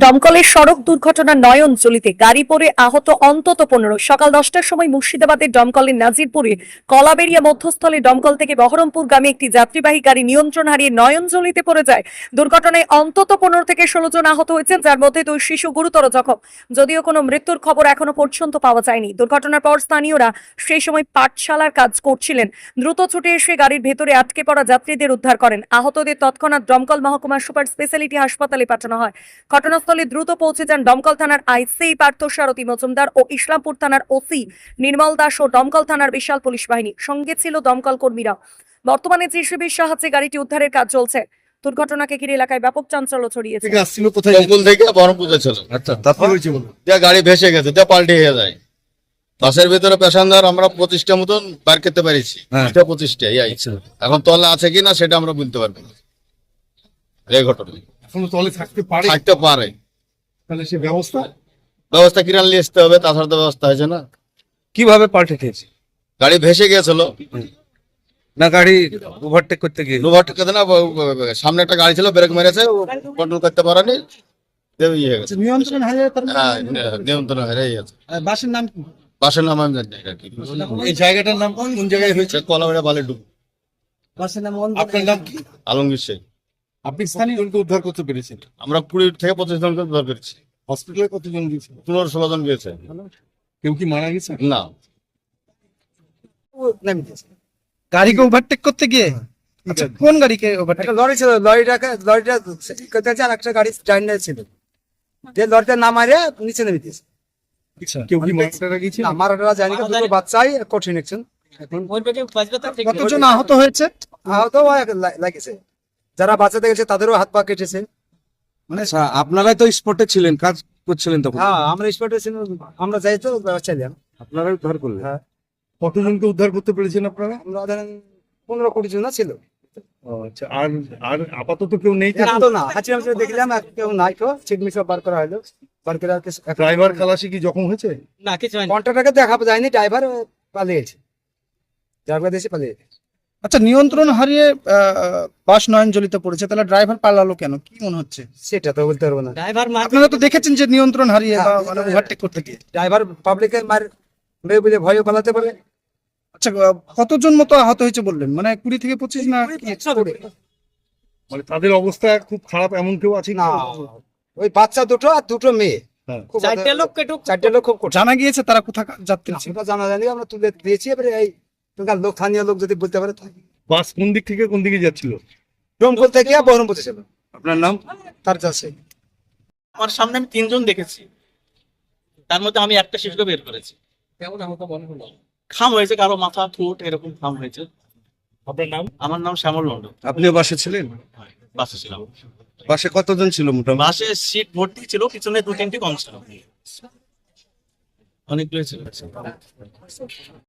দমকলের সড়ক দুর্ঘটনা নয়নজলিতে গাড়ি পরে আহত অন্তত পনেরো। সকাল দশটার সময় মুর্শিদাবাদের দমকলের নাজিরপুরে কলাবেরিয়া মধ্যস্থলে দমকল থেকে বহরমপুরগামী একটি যাত্রীবাহী গাড়ি নিয়ন্ত্রণ হারিয়ে নয়নজলিতে পড়ে যায়। দুর্ঘটনায় অন্তত পনেরো থেকে ষোলো জন আহত হয়েছেন, যার মধ্যে দুই শিশু গুরুতর জখম। যদিও কোনো মৃত্যুর খবর এখনও পর্যন্ত পাওয়া যায়নি। দুর্ঘটনার পর স্থানীয়রা সেই সময় পাঠশালার কাজ করছিলেন। দ্রুত ছুটে এসে গাড়ির ভেতরে আটকে পড়া যাত্রীদের উদ্ধার করেন। আহতদের তৎক্ষণাৎ দমকল মহকুমা সুপার স্পেশালিটি হাসপাতালে পাঠানো হয়। ঘটনাস্থলে দ্রুত পৌঁছে যান দমকল থানার আইসি পার্থ সারথী মজুমদার ও ইসলামপুর থানার ওসি নির্মল দাস ও দমকল থানার বিশাল পুলিশ বাহিনী। সঙ্গে ছিল দমকল কর্মীরা। বর্তমানে জেসিবির সাহায্যে গাড়িটি উদ্ধারের কাজ চলছে। দুর্ঘটনাকে ঘিরে এলাকায় ব্যাপক চাঞ্চল্য ছড়িয়েছে। আসছিল কোথায়? জঙ্গল থেকে বহরমপুর ছিল আচ্ছা তারপর হয়েছে বলো? যে গাড়ি ভেসে গেছে যে পাল্টে হয়ে যায়। বাসের ভিতরে প্যাসেঞ্জার আমরা পঁচিশটা মতন বার করতে পারিছি। হ্যাঁ। এটা পঁচিশটা এই এখন তলে আছে কিনা সেটা আমরা বলতে পারব না। এই ঘটনা। এখনও তলে থাকতে পারে। থাকতে পারে। তাহলে সে ব্যবস্থা? ব্যবস্থা কিনা নিয়ে আসতে হবে তাছাড়া তো ব্যবস্থা হয়েছে না। কীভাবে পাল্টে খেয়েছে? গাড়ি ভেসে গিয়েছিল না গাড়ি ওভারটেক করতে গিয়ে। লোভার ঠেকাতে না সামনে একটা গাড়ি ছিল ব্রেক মেরেছে কন্ট্রোল করতে পারেনি ইয়ে হয়ে গেছে। নিয়ন্ত্রণ হারিয়ে হ্যাঁ নিয়ন্ত্রণ হেরে গেছে। বাসের নাম কি? বাসের নাম আমি জানি না এই জায়গাটার নাম কোন জায়গায় হয়েছে? কলাবেড়া বালে ডুব আপনার নাম কি? আলমগীর শেখ। আপনি স্থানীয় জনকে উদ্ধার করতে পেরেছেন। আমরা কুড়ি থেকে পঁচিশ জনকে উদ্ধার করেছি। হসপিটালে কতজন গিয়েছিল পনেরো ষোলো জন গিয়েছে। কেউ কি মারা গেছে? না। গাড়িকে ওভারটেক করতে গিয়ে? আচ্ছা কোন গাড়িকে ওভারটেক লরি ছিল লরিটাকে লরিটা করতে আর একটা গাড়ি স্ট্যান্ডে ছিল। যে লরিটা না মারে নিচে নেমে দিয়েছে কেউ কি মারা গেছে না মারাটা জানি না দুটো বাচ্চাই কঠিন একজন। কতজন আহত হয়েছে? আহত লাগেছে। যারা বাঁচাতে গেছে তাদেরও হাত পা কেটেছে। মানে সা- আপনারাই তো স্পটে ছিলেন কাজ করছিলেন তখন। হ্যাঁ আমরা স্পটে ছিলাম আমরা যাই তো বাচ্চাইলাম আপনারাই উদ্ধার করলেন। হ্যাঁ। কতজনকে উদ্ধার করতে পেরেছেন আপনারা? আমরা ধরেন পনেরো কোটি জন ছিল। ও, আচ্ছা আর আর আপাতত কেউ নেই তো? না হাঁচি হাঁচি দেখলাম আর কেউ নাই তো। চিটমি সব বার করা হলো। বার করে ড্রাইভার খালাসি কি জখম হয়েছে? কন্ট্রাক্টরকে দেখা যায়নি ড্রাইভার পালিয়েছে। ড্রাইভার দেশে পালিয়েছে। আচ্ছা নিয়ন্ত্রণ হারিয়ে আহ, বাস নয়নজলিতে পড়েছে তাহলে ড্রাইভার পালালো কেন? কি মনে হচ্ছে? সেটা তো বলতে পারব না। ড্রাইভার আপনারা তো দেখেছেন যে নিয়ন্ত্রণ হারিয়ে ওভারটেক করতে গিয়ে। ড্রাইভার পাবলিকের মার মেয়ে বুঝে ভয়ও পালাতে পারে। আচ্ছা কতজন মতো আহত হয়েছে বললেন? মানে কুড়ি থেকে পঁচিশ না কি? মানে তাদের অবস্থা খুব খারাপ এমন কেউ আছে না ওই বাচ্চা দুটো আর দুটো মেয়ে। হ্যাঁ। চারটে লোক চারটে লোক খুব জানা গিয়েছে তারা কোথাকার যাত্রী ছিল? জানা জানি আমরা তুলে দিয়েছি এবারে এই এখানকার লোক স্থানীয় লোক যদি বলতে পারে তাই। বাস কোন দিক থেকে কোন দিকে যাচ্ছিল? ডোমকল থেকে বহরমপুর ছিল আপনার নাম? তার যাচ্ছে আমার সামনে আমি তিনজন দেখেছি। তার মধ্যে আমি একটা শিশুকে বের করেছি। খাম হয়েছে কারও মাথা ঠোঁট এরকম খাম হয়েছে। আপনার নাম? আমার নাম শ্যামল মন্ডল আপনিও বাসে ছিলেন? বাসে ছিলাম। বাসে কতজন ছিল মোটামুটি? বাসে সিট ভর্তি ছিল পিছনে দু তিনটি কম ছিল। অনেকগুলো ছিল।